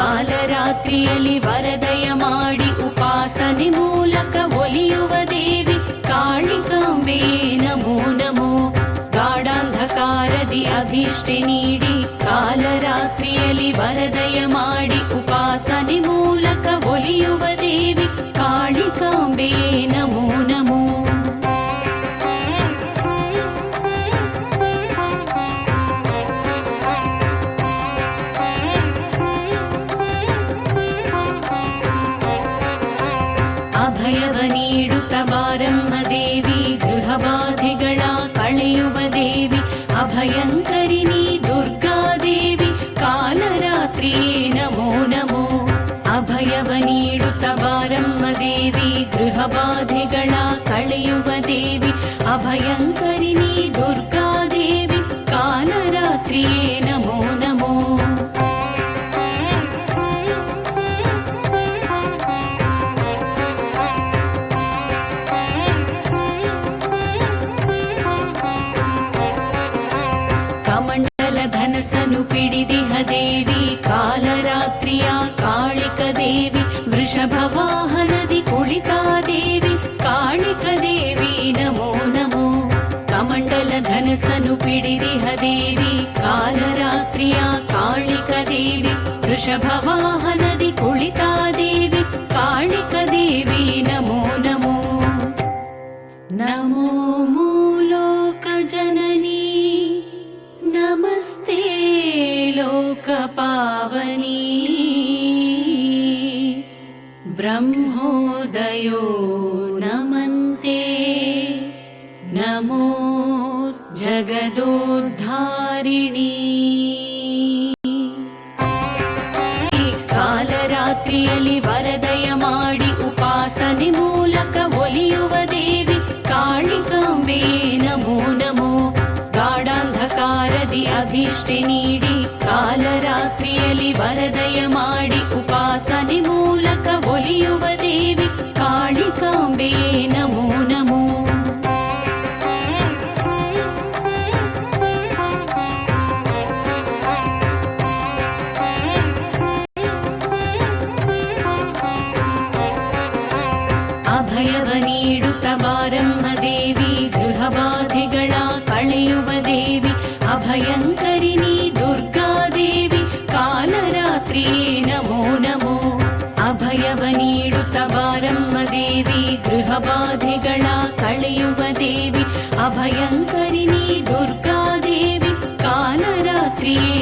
ಕಾಲರಾತ್ರಿಯಲ್ಲಿ ವರದಯ ಮಾಡಿ ಉಪಾಸನೆ ಮೂಲಕ ಒಲಿಯುವ ದೇವಿ ಕಾಳಿಕಾಂಬೆ ನಮೋ ನಮೋ ಗಾಢಾಂಧಕಾರದಿ ಅಭಿಷ್ಟೆ ನೀಡಿ ಕಾಲರಾತ್ರಿಯಲ್ಲಿ ವರದಯ ಮಾಡಿ ಉಪಾಸನೆ ಮೂಲಕ ಒಲಿಯುವ ದೇವಿ ಅಭಯವ ನೀಡುತ್ತ ಬಾರಮ್ಮ ದೇವಿ ಗೃಹ ಬಾಧೆಗಳ ಕಳೆಯುವ विडिरिहदेवी कालरात्र्या कालिकदेवी वृषभवाहनदि कुळिता देवी कालिकदेवी नमो नमो नमो मूलोकजननी नमस्ते लोकपावनी ब्रह्मोदयो नमन्ते नमो ಜನನಿ ನಮಸ್ತೆ ಲೋಕ ಪಾವನಿ ಬ್ರಹ್ಮೋದಯೋ ನಮಂತೆ ನಮೋ ಜಗದೋದ್ಧಾರಿಣಿ ಕಾಲರಾತ್ರಿಯಲ್ಲಿ ವರದಯ ಮಾಡಿ ಉಪಾಸನೆ ಮೂಲಕ ಒಲಿಯುವ ದೇವಿ ಕಾಳಿಕಾಂಬೆ ನಮೋ ನಮೋ ಗಾಢಾಂಧಕಾರದಿ ಅಭಿಷ್ಟೆ ನೀಡಿ ಕಾಲರಾತ್ರಿಯಲ್ಲಿ ವರದಯ ಮಾಡಿ ಉಪಾಸನೆ ಮೂಲಕ ಅಭಯವ ನೀಡುತ್ತ ಬಾರಮ್ಮ ದೇವಿ ಗೃಹ ಬಾಧೆಗಳ ಕಳೆಯುವ ದೇವಿ ಅಭಯಂಕರಿ ನೀ ದುರ್ಗಾದೇವಿ ಕಾಲರಾತ್ರಿಯೇ ನಮೋ ನಮೋ ಅಭಯವ ನೀಡುತ್ತ ಬಾರಮ್ಮ ದೇವಿ ಗೃಹ ಬಾಧೆಗಳ ಕಳೆಯುವ ದೇವಿ ಅಭಯಂಕರಿ ನೀ ದುರ್ಗಾದೇವಿ ಕಾಲರಾತ್ರಿಯೇ